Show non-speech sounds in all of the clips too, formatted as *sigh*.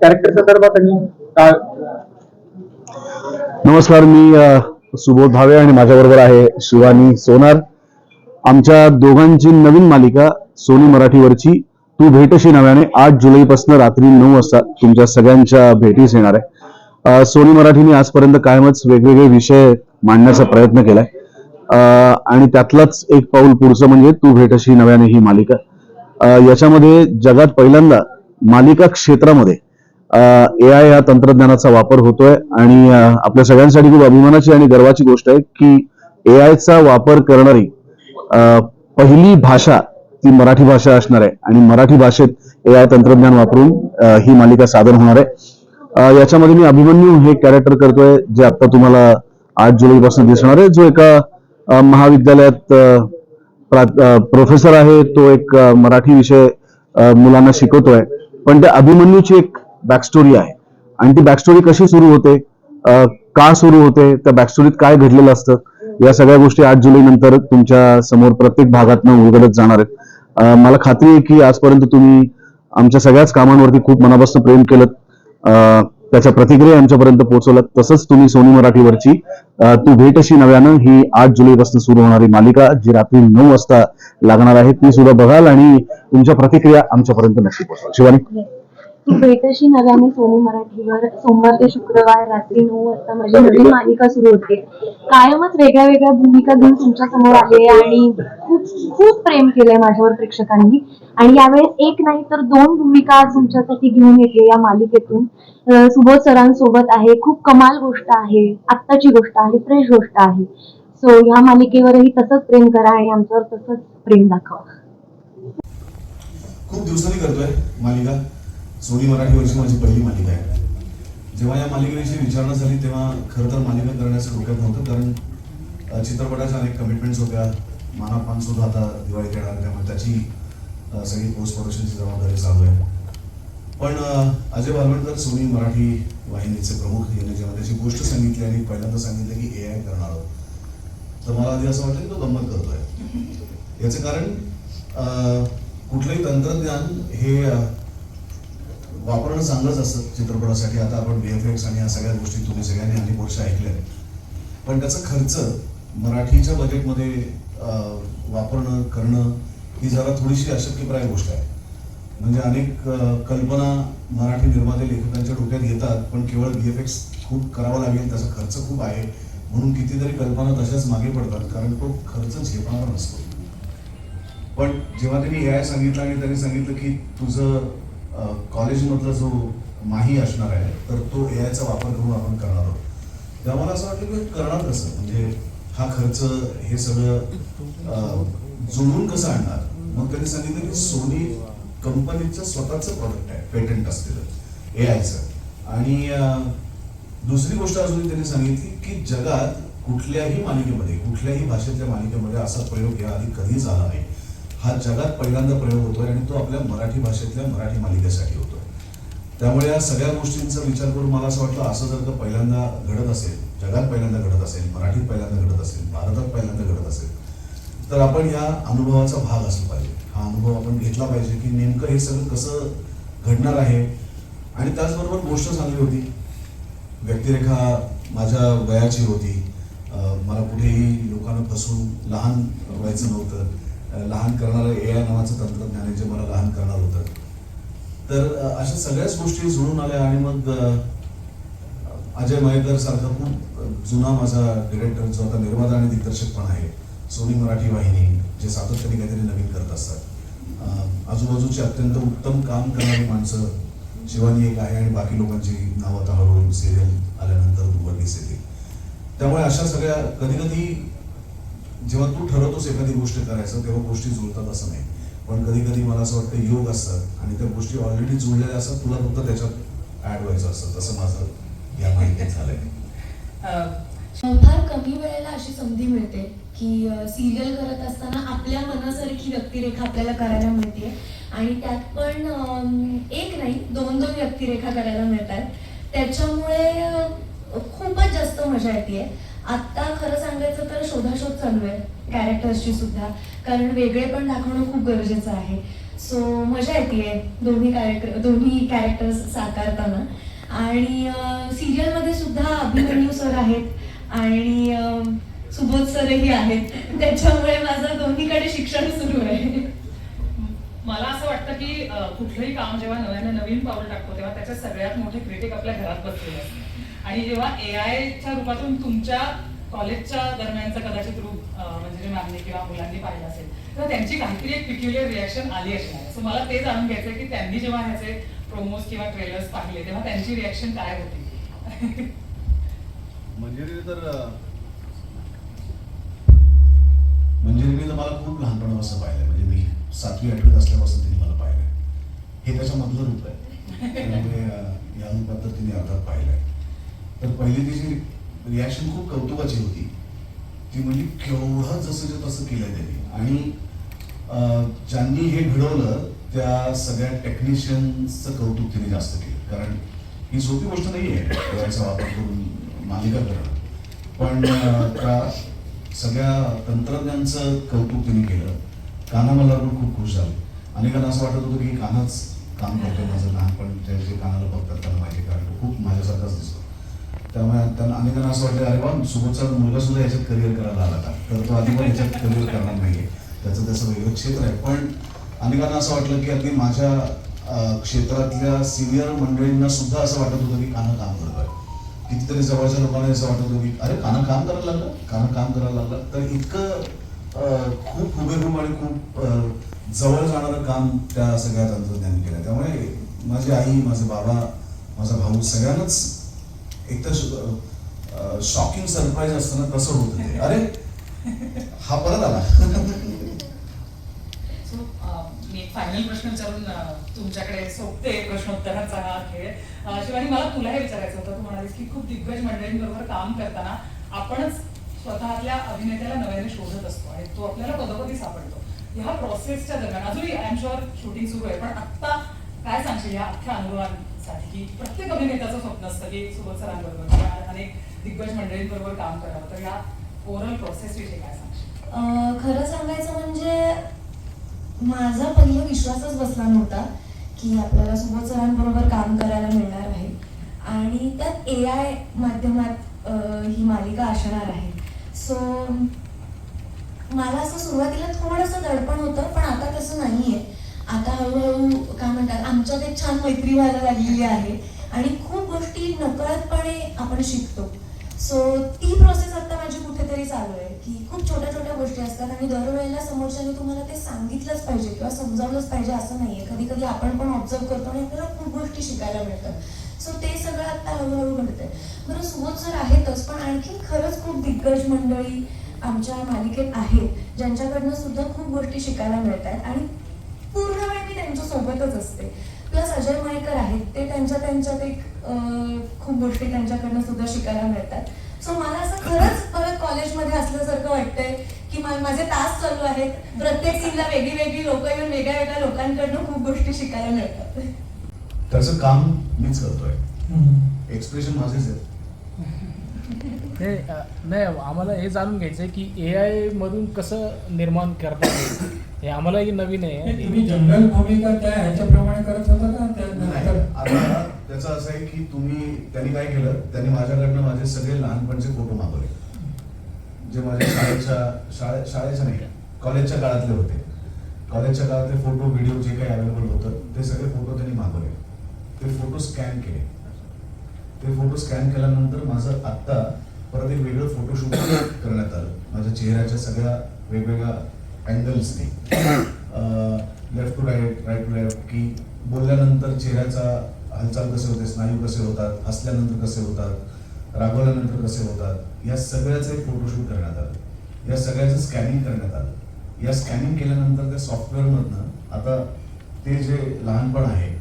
Character संदर्भात आणि काय? नमस्कार मी सुबोध भावे आणि माझ्याबरोबर आहे शिवानी सोनार. आमच्या दोघांची नवीन मालिका सोनी मराठीवरची. तू भेटशी नव्याने. आठ जुलैपासून रात्री नऊ वाजता तुमच्या सगळ्यांच्या भेटीस येणार आहे. सोनी मराठीने आजपर्यंत कायमच वेगवेगळे विषय मांडण्याचा प्रयत्न केलाय. आणि त्यातलाच एक पाऊल पुढचं म्हणजे तू भेटशी नव्याने ही मालिका. याच्यामध्ये जगात पहिल्यांदा मालिका क्षेत्रामध्ये ए आय या तंत्रज्ञानाचा वापर होतोय आणि आपल्या सगळ्यांसाठी खूप अभिमानाची आणि गर्वाची गोष्ट आहे की ए आयचा वापर करणारी पहिली भाषा ती मराठी भाषा असणार आहे. आणि मराठी भाषेत ए आय तंत्रज्ञान वापरून ही मालिका सादर होणार आहे. याच्यामध्ये मी अभिमन्यू हे कॅरेक्टर करतोय जे आता तुम्हाला आठ जुलैपासून दिसणार आहे. जो एका महाविद्यालयात प्रा- प्रोफेसर आहे तो एक मराठी विषय मुलांना शिकवतोय. पण त्या अभिमन्यूची एक बॅकस्टोरी आहे. आणि ती बॅकस्टोरी कशी सुरू होते? का सुरू होते? त्या बॅकस्टोरीत काय घडलेलं असतं? या सगळ्या गोष्टी आठ जुलै नंतर तुमच्यासमोर प्रत्येक भागातनं उलगडत जाणार आहेत. मला खात्री आहे की आजपर्यंत तुम्ही आमच्या सगळ्याच कामांवरती खूप मनापासून प्रेम केलं त्याच्या प्रतिक्रिया आमच्यापर्यंत पोहोचवल्यात तसंच तुम्ही सोनी मराठीवरची तू भेट अशी नव्यानं ही आठ जुलैपासून सुरू होणारी मालिका जी रात्री नऊ वाजता लागणार आहे ती सुद्धा बघाल आणि तुमच्या प्रतिक्रिया आमच्यापर्यंत नक्की पोहोचवाल शिवानी? तू भेटशी नव्याने सोनी मराठीवर. सोमवार ते शुक्रवार रात्री नऊ वाजता माझी नवीन मालिका सुरू होते. कायमच वेगळ्या वेगळ्या भूमिका घेऊन तुमच्यासमोर आले आणि खूप खूप प्रेम केलंय माझ्यावर प्रेक्षकांनी. आणि यावेळेस एक नाही तर दोन भूमिका आज तुमच्यासाठी घेऊन येते या मालिकेतून. अं, सुबोध सरांसोबत आहे. खूप कमाल गोष्ट आहे. आत्ताची गोष्ट आहे. फ्रेश गोष्ट आहे. सो ह्या मालिकेवरही तसंच प्रेम करा आणि आमच्यावर तसंच प्रेम दाखवा. खूप दिवसांनी करतोय मालिका. सोनी मराठीवरची माझी पहिली मालिका आहे. जेव्हा या मालिकेविषयी विचारणा झाली तेव्हा खरं तर मालिका करण्याचं डोक्यात नव्हतं कारण चित्रपटाच्या अनेक कमिटमेंट्स होत्या. मानापान सुद्धा आता दिवाळीत येणार त्यामुळे त्याची सगळी पोस्ट प्रोडक्शनची जबाबदारी चालू आहे. पण अजय बालवणकर सोनी मराठी वाहिनीचे प्रमुख यांनी जेव्हा त्याची गोष्ट सांगितली आणि पहिल्यांदा सांगितलं की ए आय करणार आहोत तर मला आधी असं वाटलं की तो गंमत करतोय. याचं कारण कुठलंही तंत्रज्ञान हे वापरणं चांगलंच असतं चित्रपटासाठी. आता आपण डी एफ एक्स आणि या सगळ्या गोष्टी तुम्ही सगळ्यांनी अनेक वर्ष ऐकल्या आहेत. पण त्याचा खर्च मराठीच्या बजेटमध्ये वापरणं करणं ही जरा थोडीशी अशक्यप्राय गोष्ट आहे. म्हणजे अनेक कल्पना मराठी निर्माते लेखकांच्या डोक्यात येतात पण केवळ बी एफ एक्स खूप करावा लागेल त्याचा खर्च खूप आहे. म्हणून कितीतरी कल्पना तशाच मागे पडतात कारण तो खर्च झेपणारा नसतो. पण जेव्हा त्यांनी ए आय सांगितलं आणि त्यांनी सांगितलं की तुझं कॉलेजमधला जो माही असणार आहे तर तो ए आयचा वापर करून आपण करणार आहोत. तेव्हा मला असं वाटलं की करणार कसं? म्हणजे हा खर्च हे सगळं जुळून कसं आणणार? मग त्यांनी सांगितलं की सोनी कंपनीचं स्वतःचं प्रोडक्ट आहे पेटंट असलेलं ए आयचं आणि दुसरी गोष्ट अजून त्यांनी सांगितली की जगात कुठल्याही मालिकेमध्ये कुठल्याही भाषेतल्या मालिकेमध्ये असा प्रयोग याआधी कधी झाला नाही. हा जगात पहिल्यांदा प्रयोग होतोय आणि तो आपल्या मराठी भाषेतल्या मराठी मालिकेसाठी होतोय. त्यामुळे या सगळ्या गोष्टींचा विचार करून मला असं वाटलं असं जर का पहिल्यांदा घडत असेल जगात पहिल्यांदा घडत असेल मराठीत पहिल्यांदा घडत असेल भारतात पहिल्यांदा घडत असेल तर आपण या अनुभवाचा भाग असला पाहिजे. हा अनुभव आपण घेतला पाहिजे की नेमकं हे सगळं कसं घडणार आहे. आणि त्याचबरोबर गोष्ट चांगली होती. व्यक्तिरेखा माझ्या वयाची होती. मला कुठेही लोकांना फसवून लहान व्हायचं नव्हतं. लहान करणारं ए आय नावाचं तंत्रज्ञान आहे जे मला लहान करणार होतं. तर अशा सगळ्याच गोष्टी जुळून आल्या आणि मग अजय मयेकर सारखा खूप जुना माझा डिरेक्टर जो आता निर्माता आणि दिग्दर्शक पण आहे सोनी मराठी वाहिनी जे सातत्याने काहीतरी नवीन करत असतात. आजूबाजूची अत्यंत उत्तम काम करणारी माणसं शिवानी एक आहे आणि बाकी लोकांची नावं आता हळूहळू सिरियल आल्यानंतर उघडकीस येते त्यामुळे अशा सगळ्या कधी कधी जेव्हा तू ठरवतोस एखादी गोष्ट करायचं तेव्हा गोष्टी जुळतात असं नाही. पण कधी कधी मला असं वाटतं योग असतात आणि त्या गोष्टी ऑलरेडी जुळलेल्या असतात तुला फक्त त्याच्यात ऍड व्हायचं असतं. तसं माझं या माहितीत झालंय. फार कमी वेळेला अशी संधी मिळते की सिरियल करत असताना आपल्या मनासारखी व्यक्तिरेखा आपल्याला करायला मिळते. आणि त्यात पण एक नाही दोन दोन व्यक्तिरेखा करायला मिळतात. त्याच्यामुळे खूपच जास्त मजा येते. आत्ता खरं सांगायचं तर शोधाशोध चालू आहे कॅरेक्टर्सची सुद्धा. कारण वेगळे पण दाखवणं खूप गरजेचं आहे. सो मजा येते दोन्ही कॅरेक्टर दोन्ही कॅरेक्टर्स साकारताना. आणि सिरियलमध्ये सुद्धा अभिमन्यू सर आहेत आणि सुबोध सरही आहेत. त्याच्यामुळे माझं दोन्हीकडे शिक्षण सुरू आहे. मला असं वाटतं की कुठलंही काम जेव्हा नव्यानं नवीन पाऊल टाकतो तेव्हा त्याचे सगळ्यात मोठे क्रिटिक आपल्या घरात बसलेले असतात. आणि जेव्हा ए आयच्या रूपातून तुमच्या कॉलेजच्या दरम्यानचं कदाचित रूप म्हणजे मॅमने किंवा मुलांनी पाहिलं असेल तेव्हा त्यांची काहीतरी एक पिक्युलर रिॲक्शन आली असणार. सो मला ते जाणून घ्यायचं की त्यांनी जेव्हा ह्याचे प्रोमोज किंवा ट्रेलर्स पाहिले तेव्हा त्यांची रिॲक्शन काय होती? मंजिरी तर म्हणजे मंजिरीने तर मला खूप लहानपणापासून पाहिलं म्हणजे मी सातवी आठवीत असल्यापासून तिने मला पाहिलंय. हे त्याच्यामधलं रूप आहे. त्यामुळे या रूपात तर तिने अर्थात पाहिलंय. तर पहिली तिची रिॲक्शन खूप कौतुकाची होती ती म्हणजे केवढं जसं तसं केलंय त्यांनी. आणि ज्यांनी हे घडवलं त्या सगळ्या टेक्निशियन्सचं कौतुक तिने जास्त केलं. कारण ही सोपी गोष्ट नाही आहे याचा वापर करून मालिका करणं. पण त्या सगळ्या तंत्रज्ञांचं कौतुक तिने केलं. काना मला पण खूप खुश झाले. अनेकांना असं वाटत होतं की कानाच काम करतो माझं लहानपण जे जे कानाला बघतात त्यांना माहिती कारण खूप माझ्यासारखाच दिसतो. त्यामुळे त्यांना अनेकांना असं वाटतं अरे वा सुबोधचा मुलगा सुद्धा याच्यात करिअर करायला आला का तर तो आधी पण याच्यात करिअर करणार नाही त्याचं त्याचं वेगळं क्षेत्र आहे. पण अनेकांना असं वाटलं की अगदी माझ्या क्षेत्रातल्या सिनियर मंडळींना सुद्धा असं वाटत होतं की कानं काम करत आहे कितीतरी जवळच्या लोकांना असं वाटत होतं की अरे कानं काम करायला लागलं? कानं काम करायला लागलं? तर इतकं खूप हुबेहूब आणि खूप जवळ जाणारं काम त्या सगळ्या तंत्रज्ञान केलं त्यामुळे माझी आई माझे बाबा माझा भाऊ सगळ्यांनाच एकदा शॉकिंग सरप्राईज असताना ना होत ते? अरे हा परत आला. मी फायनल प्रश्न विचारून तुमच्याकडे सोपते प्रश्नोत्तराचा हा खेळ. शिवानी मला तुला हे विचारायचं होतं. तू म्हणालीस की खूप दिग्गज मंडळींबरोबर काम करताना आपणच स्वतःतल्या अभिनेत्याला नव्याने शोधत असतो आणि तो आपल्याला पदोपदी सापडतो. ह्या प्रोसेसच्या दरम्यान अजूनही आय एम शुअर शूटिंग सुरू आहे पण आत्ता काय सांगशील? या अख्ख्या साठी की प्रत्येक अभिनेत्याचं स्वप्न असतं की सुबोध सरांबरोबर किंवा अनेक दिग्गज मंडळींबरोबर काम करावं. तर या ओव्हरऑल प्रोसेस विषयी काय सांगशील? खरं सांगायचं म्हणजे माझा पहिला विश्वासच बसला नव्हता की आपल्याला सुबोध सरांबरोबर काम करायला मिळणार आहे. आणि त्यात ए आय माध्यमात ही मालिका असणार आहे. सो मला असं सुरुवातीला थोडंसं दडपण होतं पण आता तसं नाही आहे आता हळूहळू म्हणतात आमच्यात एक छान मैत्री व्हायला लागलेली आहे. आणि खूप गोष्टी नकळतपणे आपण शिकतो. सो ती प्रोसेस आता माझी कुठेतरी चालू आहे की खूप छोट्या छोट्या गोष्टी असतात आणि दरवेळेला समोरच्याने तुम्हाला ते सांगितलंच पाहिजे किंवा समजावलंच पाहिजे असं नाहीये. कधी कधी आपण पण ऑब्झर्व करतो आणि आपल्याला खूप गोष्टी शिकायला मिळतात. सो ते सगळं आता हळूहळू घडतंय. बरं सुबोध सर आहेतच पण आणखी खरंच खूप दिग्गज मंडळी आमच्या मालिकेत आहेत ज्यांच्याकडनं सुद्धा खूप गोष्टी शिकायला मिळतात आणि त्यांच्या सोबतच असते. प्लस अजय मयेकर आहेत ते त्यांच्या त्यांच्यात एक खूप गोष्टी त्यांच्याकडनं सुद्धा शिकायला मिळतात. सो मला असं खरंच परत कॉलेजमध्ये असल्यासारखं वाटतंय की मा- माझे तास चालू आहेत. प्रत्येक सीनला वेगळी वेगळी लोक येऊन वेगळ्या वेगळ्या लोकांकडनं खूप गोष्टी शिकायला मिळतात. त्याचं काम मीच करतोय. एक्सप्रेशन माझेच आहेत. *laughs* हे अ, नाही आम्हाला हे जाणून घ्यायचं आहे की ए आय मधून कसं निर्माण करता येईल हे आम्हाला एक नवीन हे आहे तुम्ही जनरल भूमिका त्या ह्याच्याप्रमाणे करत होता का? त्या नाही नंतर? आता त्याचं असं आहे की तुम्ही त्यांनी काय केलं? त्यांनी माझ्याकडनं माझे सगळे लहानपणचे फोटो मागवले. जे माझ्या शाळेच्या शाळे शाळेच्या नाही कॉलेजच्या काळातले होते. कॉलेजच्या काळातले फोटो व्हिडिओ जे काही अवेलेबल होतं ते सगळे फोटो त्यांनी मागवले. ते फोटो स्कॅन केले. ते फोटो स्कॅन केल्यानंतर माझं आत्ता परत एक वेगळं फोटोशूट *coughs* करण्यात आलं. माझ्या चेहऱ्याच्या सगळ्या वेगवेगळ्या अँगल्सने left to right right to left की बोलल्यानंतर चेहऱ्याचा हालचाल कसे होते स्नायू कसे होतात हसल्यानंतर कसे होतात रागवल्यानंतर कसे होतात या सगळ्याचं एक फोटोशूट करण्यात आलं. या सगळ्याचं स्कॅनिंग करण्यात आलं. या स्कॅनिंग केल्यानंतर त्या सॉफ्टवेअरमधनं आता ते जे लहानपण आहे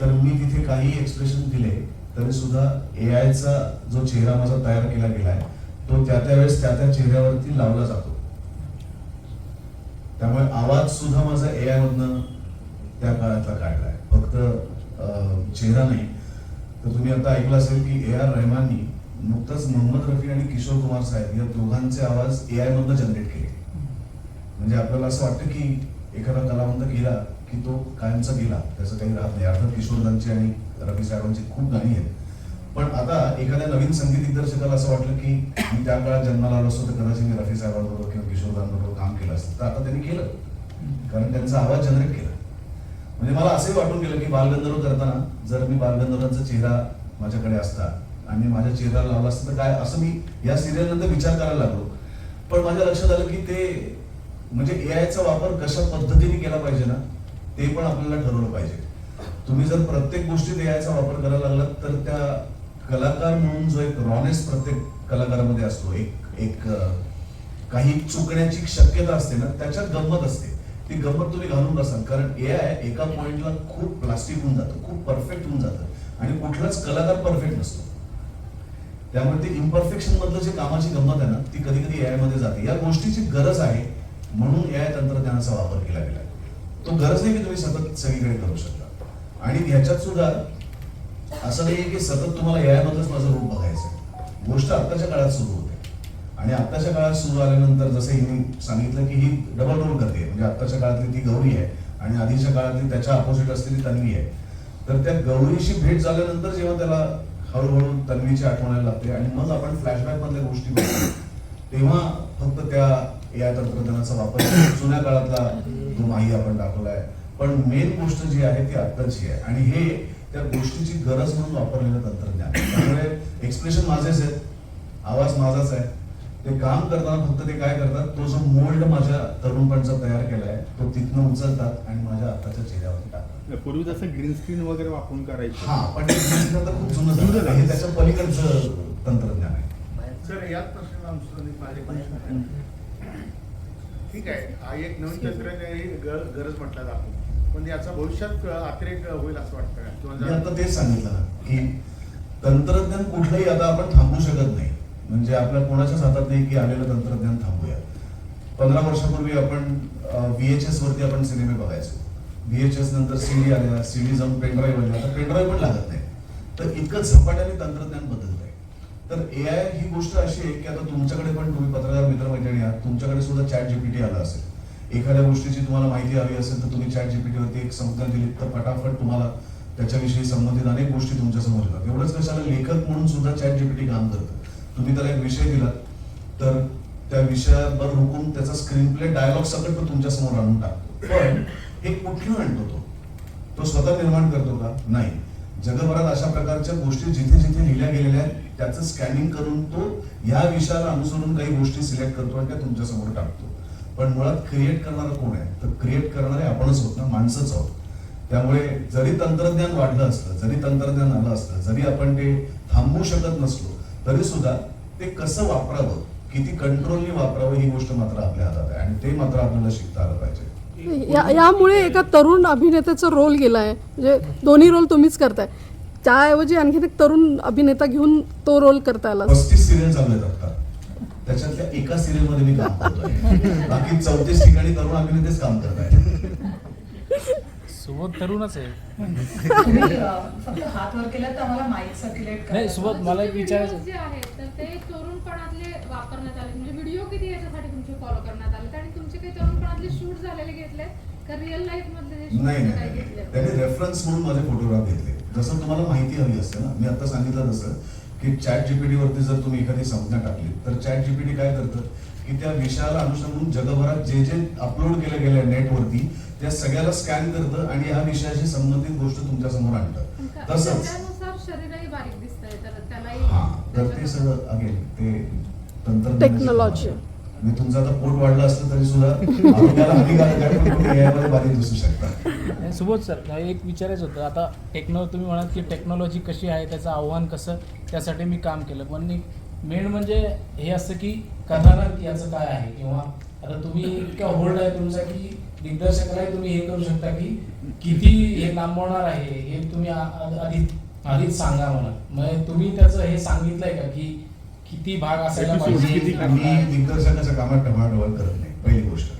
तर मी तिथे काही एक्सप्रेशन दिले तरी सुद्धा ए आयचा जो चेहरा माझा तयार केला गेलाय तो त्या त्या वेळेस त्या त्या चेहऱ्यावरती लावला जातो. त्यामुळे आवाज सुद्धा माझा ए आय मधनं त्या काळातला काढलाय. फक्त चेहरा नाही. तर तुम्ही आता ऐकलं असेल की ए आर रहमाननी नुकतंच मोहम्मद रफी आणि किशोर कुमार साहेब या दोघांचे आवाज ए आय मधनं जनरेट केले. म्हणजे आपल्याला असं वाटतं की एखादा कलावंत गेला की तो कायमचा गेला त्याचं काही राहत नाही. अर्थात किशोरदांची आणि रवी साहेबांची खूप गाणी आहेत. पण आता एखाद्या नवीन संगीत दिग्दर्शकाला असं वाटलं की मी त्या काळात जन्माला आलो असतो तर कदाचित मी रफी साहेबांबरोबर किंवा किशोरदांबरोबर काम केलं असतं. तर आता त्यांनी केलं. कारण त्यांचा आवाज जनरेट केला. म्हणजे मला असंही वाटून गेलं की बालगंधर्व करताना जर मी बालगंधर्वांचा चेहरा माझ्याकडे असता आणि माझ्या चेहऱ्याला लावला असता तर काय असं मी या सिरियल नंतर विचार करायला लागलो. पण माझ्या लक्षात आलं की ते म्हणजे ए आयचा वापर कशा पद्धतीने केला पाहिजे ना ते पण आपल्याला ठरवलं पाहिजे. तुम्ही जर प्रत्येक गोष्टीत यायचा वापर करायला लागलात तर त्या कलाकार म्हणून जो एक रॉनेस प्रत्येक कलाकारामध्ये असतो एक एक काही चुकण्याची शक्यता असते ना त्याच्यात गंमत असते. ती गंमत तुम्ही घालून बसाल कारण ए आय एका पॉइंटला खूप प्लास्टिक होऊन जातं खूप परफेक्ट होऊन जातं आणि कुठलाच कलाकार परफेक्ट नसतो. त्यामुळे ते इम्परफेक्शन मधलं जे कामाची गंमत आहे ना ती कधी कधी ए मध्ये जाते. या गोष्टीची गरज आहे म्हणून ए आय तंत्रज्ञानाचा वापर केला गेला. तो गरज नाही की तुम्ही सतत सगळीकडे करू शकता. आणि ह्याच्यात सुद्धा असं नाहीये की सतत तुम्हाला एआय माझं रूप बघायचं गोष्ट आत्ताच्या काळात सुरू होते. आणि आत्ताच्या काळात सुरू आल्यानंतर जसं हिने सांगितलं की ही डबल रोल करते म्हणजे आत्ताच्या काळातली ती गौरी आहे आणि आधीच्या काळातली त्याच्या अपोजिट असलेली तन्वी आहे. तर त्या गौरीशी भेट झाल्यानंतर जेव्हा त्याला हळूहळू तन्वीची आठवण यायला लागते आणि मग आपण फ्लॅशबॅक मधल्या गोष्टी बघतो. तेव्हा फक्त त्या या तंत्रज्ञानाचा वापर जुन्या काळातला तो माही आपण दाखवलाय पण मेन गोष्ट जी आहे ती आत्ताची आहे. आणि हे त्या गोष्टीची गरज म्हणून वापरलेलं तंत्रज्ञान आहे. त्यामुळे एक्सप्रेशन माझेच आहेत. आवाज माझाच आहे. ते काम करताना फक्त ते काय करतात? तो जो मोल्ड माझ्या तरुणपणचा तयार केलाय तो तिथनं उचलतात आणि माझ्या आत्ताच्या चेहऱ्यावरती टाकतात. पूर्वी जसं ग्रीन स्क्रीन वगैरे वापरून करायचं. हा पण खूप जुनं झालं. हे त्याच्या पलीकडचं तंत्रज्ञान आहे. सर याच प्रश्नाला अनुसरून आहे. ठीक आहे. हा एक नवीन तंत्रज्ञान गर- गरज म्हटलं जातो. पण याचा भविष्यात अतिरेक होईल असं वाटतं मी आता तेच सांगितलं ना की तंत्रज्ञान कुठलंही आता आपण थांबू शकत नाही. म्हणजे आपल्या कोणाच्याच हातात नाही की आलेलं तंत्रज्ञान थांबूया. पंधरा वर्षापूर्वी आपण व्हीएचएस वरती आपण सिनेमे बघायचो. व्हीएचएस नंतर सीडी आल्या सीडी जाऊन पेनड्राईव्ह आल्या. आता पेनड्राईव्ह पण लागत नाही. तर इतकं झपाट्याने तंत्रज्ञान बदलत आहे. तर आय ही गोष्ट अशी आहे की आता तुमच्याकडे पण तुम्ही पत्रकार मित्रमैत्रिणी आहात तुमच्याकडे सुद्धा चॅट जीपीटी आलं असेल. एखाद्या गोष्टीची तुम्हाला माहिती हवी असेल तर तुम्ही चॅट जीपीटी वरती एक संज्ञा दिली तर फटाफट तुम्हाला त्याच्याविषयी संबंधित अनेक गोष्टी तुमच्यासमोर येतात. एवढंच कशाला लेखक म्हणून सुद्धा चॅट जीपीटी काम करतं. तुम्ही त्याला एक विषय दिला तर त्या विषयावर रुकून त्याचा स्क्रीन प्ले डायलॉग सकट तो तुमच्यासमोर आणून टाकतो. पण हे कुठलं आणतो तो? तो स्वतः निर्माण करतो का? नाही. जगभरात अशा प्रकारच्या गोष्टी जिथे जिथे लिहिल्या गेलेल्या आहेत त्याचं स्कॅनिंग करून तो या विषयाला अनुसरून काही गोष्टी सिलेक्ट करतो आणि त्या तुमच्यासमोर टाकतो. पण मुळात क्रिएट करणारा कोण आहे? तर क्रिएट करणारे आपणच होत ना माणसंच आहोत. त्यामुळे जरी तंत्रज्ञान वाढलं असलं जरी तंत्रज्ञान आलं असलं जरी आपण ते थांबवू शकत नसलो तरी सुद्धा ते कसं वापरावं किती कंट्रोलने वापरावं ही गोष्ट मात्र आपल्या हातात आहे. आणि ते मात्र आपल्याला शिकता आलं पाहिजे. या यामुळे एका तरुण अभिनेत्याचा रोल गेला आहे म्हणजे दोन्ही रोल तुम्हीच करताय. त्याऐवजी आणखी एक तरुण अभिनेता घेऊन तो रोल करता आला. पस्तीस सिरियल चालू आहेत आता त्याच्यातल्या एका सिरियलमध्ये मी काम करतोय. बाकी चौतीस ठिकाणी तरुण अभिनेतेच काम करताय सुबोध तरुणच आहे. फक्त हात वर केला तर आम्हाला माईक सर्क्युलेट नाही सुबोध मला एक विचारायचं जे आहेत तर ते तरुणपणातले वापरण्यात आले. म्हणजे व्हिडिओ किती याच्यासाठी तुमचे फॉलो करण्यात आले? आणि तुमचे काही तरुणपणातले शूट झालेले घेतले का रिअल लाईफ मधले नाही त्याने रेफरन्स म्हणून माझे फोटोग्राफ घेतले. जसं तुम्हाला माहिती हवी असते ना मी आता सांगितलं तसं. की चॅट जीपीटी वरती जर तुम्ही एखादी संज्ञा टाकली तर चॅट जीपीटी काय करतं? की त्या विषयाला अनुसरून जगभरात जे जे अपलोड केलं गेलं नेटवरती त्या सगळ्याला स्कॅन करतं आणि ह्या विषयाशी संबंधित गोष्ट तुमच्यासमोर आणतं. तसंच त्यानुसार शरीरही बारीक दिसतंय तर त्यालाही हा तर ते सगळं अगेन ते तंत्रज्ञानाची Technology. म्हणजे तुमचं आता पोट वाढलं असलं तरी सुद्धा आरोग्याला हानिकारक आहे पण दिसू शकता. सुबोध सर एक विचारायचं होतं. आता टेक्नो तुम्ही म्हणाल की टेक्नॉलॉजी कशी आहे त्याचं आव्हान कसं त्यासाठी मी काम केलं. पण मेन म्हणजे हे असतं की करणार याचं काय आहे? किंवा आता तुम्ही इतका होल्ड आहे तुमचा की दिग्दर्शकालाही तुम्ही हे करू शकता की किती हे लांबवणार आहे हे तुम्ही आधी आधीच सांगा मला. मग तुम्ही त्याचं हे सांगितलंय का की किती भाग असायला पाहिजे? मी दिग्दर्शकाच्या कामात टमाटोवर करत नाही पहिली गोष्ट.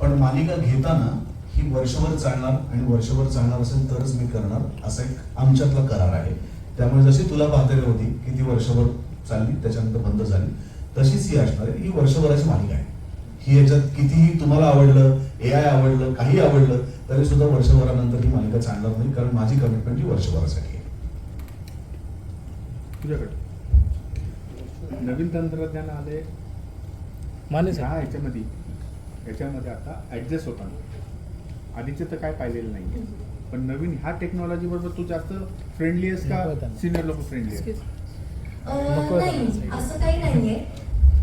पण मालिका घेताना ही वर्षभर चालणार आणि वर्षभर चालणार असेल तरच मी करणार असा एक आमच्यातला करार आहे. त्यामुळे जशी तुला पाहता होती की ती वर्षभर चालली त्याच्यानंतर बंद झाली तशीच ही असणार आहे. ही वर्षभराची मालिका आहे. ही याच्यात कितीही तुम्हाला आवडलं ए आय आवडलं काही आवडलं तरी सुद्धा वर्षभरानंतर ही मालिका चालणार नाही कारण माझी कमिटमेंट ही वर्षभरासाठी आहे. तुझ्याकडे. नवीन तंत्रज्ञान आले. माने ह्या साहेब ह्याच्यामध्ये ह्याच्यामध्ये आता ऍडजस्ट होताना. आधीचे तर काय पाहिलेलं नाही पण नवीन ह्या टेक्नॉलॉजी बरोबर तू जास्त फ्रेंडली आहेस का. सिनियर लोक फ्रेंडली नाही. असं काही नाहीये.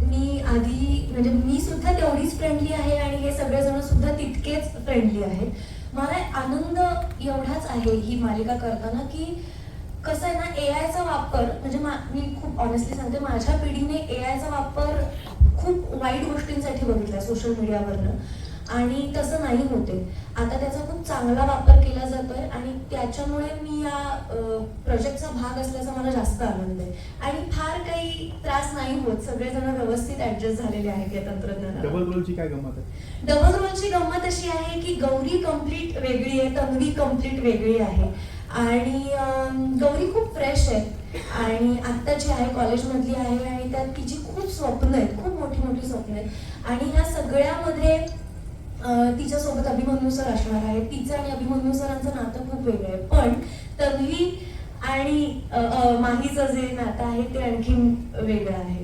मी आधी म्हणजे मी सुद्धा तेवढीच फ्रेंडली आहे आणि हे सगळेजण सुद्धा तितकेच फ्रेंडली आहेत. मला आनंद एवढाच आहे ही मालिका करताना की कसं आहे ना ए आयचा वापर म्हणजे मा- खूप ऑनेस्टली सांगते माझ्या पिढीने ए आयचा वापर खूप वाईट गोष्टींसाठी बघितला सोशल मीडियावरनं आणि तसं नाही होते आता त्याचा खूप चांगला वापर केला जातोय आणि त्याच्यामुळे मी या प्रोजेक्टचा भाग असल्याचा मला जास्त आनंद आहे. आणि फार काही त्रास नाही होत. सगळेजण व्यवस्थित ऍडजस्ट झालेले आहेत या तंत्रज्ञानाला डबल रोलची काय गंमत आहे? डबल रोलची गंमत अशी आहे की गौरी कंप्लीट वेगळी आहे तन्वी कंप्लीट वेगळी आहे. आणि गौरी खूप फ्रेश आहे आणि आत्ताची आहे कॉलेजमधली आहे आणि त्यात तिची खूप स्वप्न आहेत खूप मोठी मोठी स्वप्न आहेत. आणि ह्या सगळ्यामध्ये तिच्यासोबत अभिमन्यू सर असणार आहे तिचं आणि अभिमन्यू सरांचं नातं खूप वेगळं आहे. पण तन्वी आणि माहीचं जे नातं आहे ते आणखीन वेगळं आहे.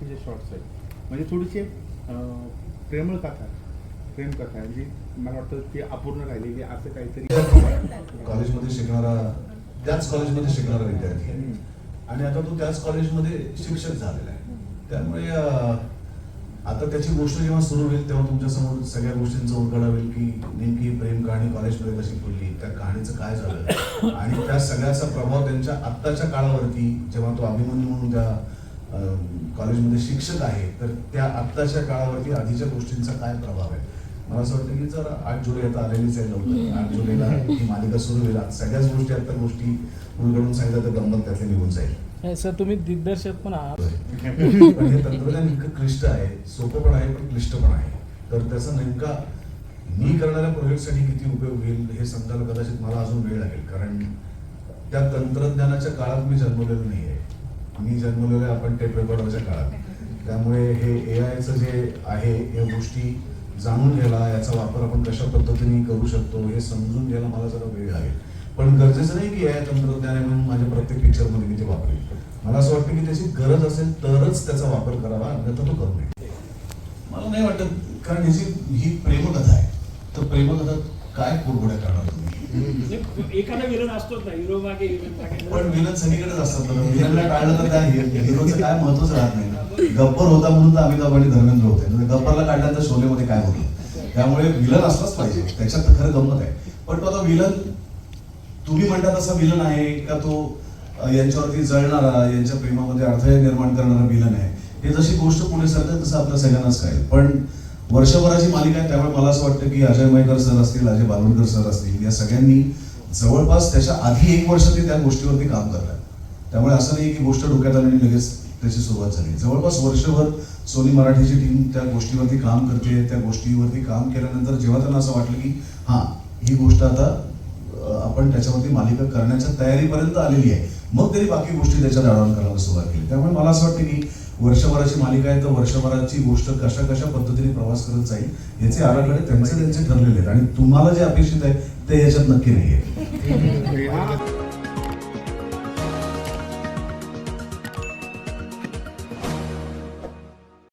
म्हणजे थोडीशी प्रेमळ कथा प्रेम कथा जी म्हणजे मला वाटतं ती अपूर्ण राहिलेली असं काहीतरी कॉलेजमध्ये शिकणारा त्याच कॉलेजमध्ये शिकणारा विद्यार्थी आहे. आणि आता तो त्याच कॉलेजमध्ये शिक्षक झालेला आहे. त्यामुळे आता त्याची गोष्ट जेव्हा सुरू होईल तेव्हा तुमच्यासमोर सगळ्या गोष्टींचं उलगडा होईल की नेमकी प्रेम कहाणी कॉलेजमध्ये कशी फुलली त्या कहाणीचं काय झालं? आणि त्या सगळ्याचा प्रभाव त्यांच्या आत्ताच्या काळावरती जेव्हा तो अभिमन्यू म्हणून त्या कॉलेजमध्ये शिक्षक आहे तर त्या आत्ताच्या काळावरती आधीच्या गोष्टींचा काय प्रभाव आहे? मला असं वाटतं की जर आठ जुलै आता आलेलीच आहे लवकर आठ जुलैला ही मालिका सुरू होईल. आज सगळ्याच गोष्टी आता गोष्टी उलगडून सांगितलं तर गंमत त्यातली निघून जाईल. सर तुम्ही दिग्दर्शक पण आहात. पण हे तंत्रज्ञान इतकं क्लिष्ट आहे सोपं पण आहे पण क्लिष्ट पण आहे. तर त्याचा नेमका मी करणाऱ्या प्रोजेक्टसाठी किती उपयोग होईल हे समजायला कदाचित मला अजून वेळ लागेल. कारण त्या तंत्रज्ञानाच्या काळात मी जन्मलेलो नाही आहे मी जन्मलेलो आहे आपण टेप रेकॉर्डरच्या काळात. त्यामुळे हे ए आयचं जे आहे या गोष्टी जाणून घ्यायला याचा वापर आपण कशा पद्धतीने करू शकतो हे समजून घ्यायला मला जरा वेळ लागेल पण गरजेचं नाही की या तंत्रज्ञान आहे म्हणून माझ्या प्रत्येक पिक्चरमध्ये मी ते वापरेल. मला असं वाटतं की त्याची गरज असेल तरच त्याचा वापर करावा अन्यथा तो करू नये. मला नाही वाटत कारण ह्याची ही प्रेमकथा आहे. तर प्रेमकथा काय कुरघोड्या करणार तुम्ही? एखादा विरोध असतोच ना हिरो मागे विलन मागे. पण विलन सगळीकडेच असतात विलनला टाळलं तर काय हिरोचं काय महत्वच राहत नाही. गब्बर होता म्हणून तर अमिताभ आणि धर्मेंद्र होते. नाही तर गब्बरला काढल्यानंतर शोलेमध्ये काय होतं? त्यामुळे विलन असलाच पाहिजे. त्याच्यात तर खरं गंमत आहे. पण तो आता विलन तुम्ही म्हणता तसा विलन आहे का तो यांच्यावरती जळणारा यांच्या प्रेमामध्ये अडथळे निर्माण करणारा विलन आहे? हे जशी गोष्ट पुढे सरते तसं आपल्या सगळ्यांनाच कळेल. पण वर्षभराची मालिका आहे त्यामुळे मला असं वाटतं की अजय मयकर सर असतील अजय बालवणकर सर असतील या सगळ्यांनी जवळपास त्याच्या आधी एक वर्ष ते त्या गोष्टीवरती काम करतात. त्यामुळे असं नाही की गोष्ट डोक्यात आली आणि लगेच त्याची सुरुवात झाली. जवळपास वर्षभर सोनी मराठीची टीम त्या गोष्टीवरती काम करते त्या गोष्टीवरती काम केल्यानंतर जेव्हा त्यांना असं वाटलं की हां ही गोष्ट आता आपण त्याच्यावरती मालिका करण्याच्या तयारीपर्यंत आलेली आहे. मग तरी बाकी गोष्टी त्याच्यात ॲडॉन करायला सुरुवात केली. त्यामुळे मला असं वाटतं की वर्षभराची मालिका आहे तर वर्षभराची गोष्ट कशा कशा पद्धतीने प्रवास करत जाईल याचे आराखडे त्यांचे त्यांचे ठरलेले आहेत. आणि तुम्हाला जे अपेक्षित आहे ते याच्यात नक्की नाही आहे *laughs*